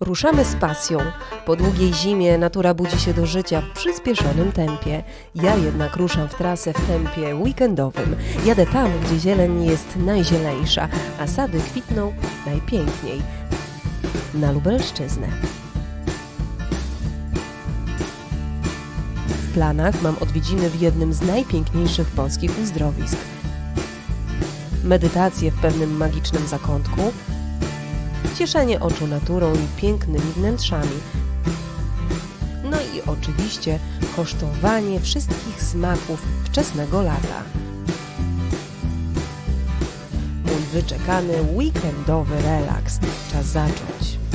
Ruszamy z pasją. Po długiej zimie natura budzi się do życia w przyspieszonym tempie. Ja jednak ruszam w trasę w tempie weekendowym. Jadę tam, gdzie zieleń jest najzieleńsza, a sady kwitną najpiękniej. Na Lubelszczyznę. W planach mam odwiedziny w jednym z najpiękniejszych polskich uzdrowisk. Medytacje w pewnym magicznym zakątku, cieszenie oczu naturą i pięknymi wnętrzami. No i oczywiście kosztowanie wszystkich smaków wczesnego lata. Mój wyczekany weekendowy relaks. Czas zacząć.